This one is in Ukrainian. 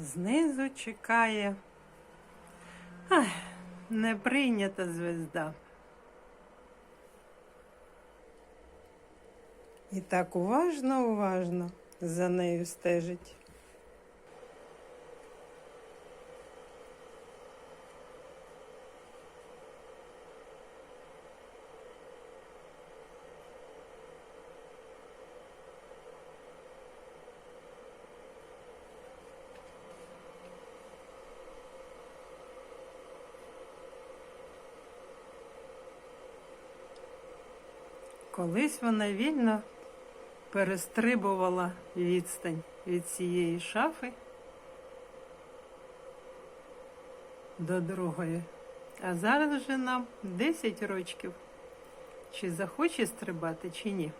знизу чекає. Ах, не прийнята звезда. І так уважно, уважно за нею стежить. Колись вона вільно перестрибувала відстань від цієї шафи до другої. А зараз вже нам 10 рочків. Чи захоче стрибати, чи ні?